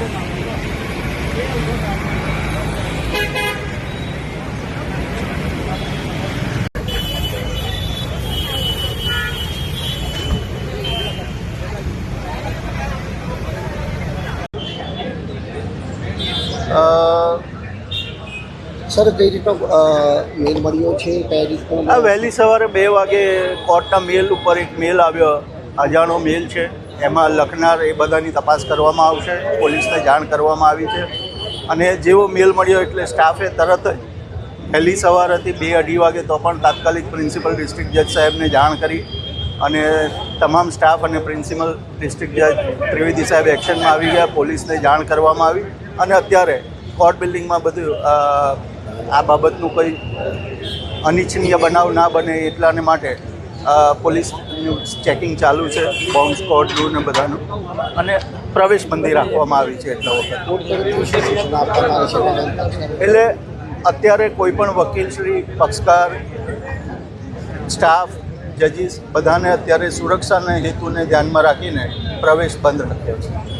Sir, કઈ રીતનો મેલ મળ્યો છે? કયા રીતનો આ વહેલી સવારે બે વાગે કોર્ટના મેલ ઉપર એક મેલ આવ્યો. અજાણો મેલ છે. એમાં લખનાર એ બધાની તપાસ કરવામાં આવશે, પોલીસને જાણ કરવામાં આવી છે. અને જેવો મેલ મળ્યો એટલે સ્ટાફે તરત જ વહેલી સવાર હતી બે અઢી વાગે તો પણ તાત્કાલિક પ્રિન્સિપલ ડિસ્ટ્રિક્ટ જજ સાહેબને જાણ કરી અને તમામ સ્ટાફ અને પ્રિન્સિપલ ડિસ્ટ્રિક્ટ જજ ત્રિવેદી સાહેબ એક્શનમાં આવી ગયા, પોલીસને જાણ કરવામાં આવી અને અત્યારે કોર્ટ બિલ્ડિંગમાં બધું આ બાબતનું કોઈ અનિચ્છનીય બનાવ ના બને એટલાને માટે પોલીસનું ચેકિંગ ચાલુ છે, બોમ્બ સ્કોડનું ને બધાનું અને પ્રવેશ બંધી રાખવામાં આવી છે એટલા વખત? એટલે અત્યારે કોઈ પણ વકીલશ્રી પક્ષકાર, સ્ટાફ, જજીસ બધાને અત્યારે સુરક્ષાના હેતુને ધ્યાનમાં રાખીને પ્રવેશ બંધ રાખ્યો છે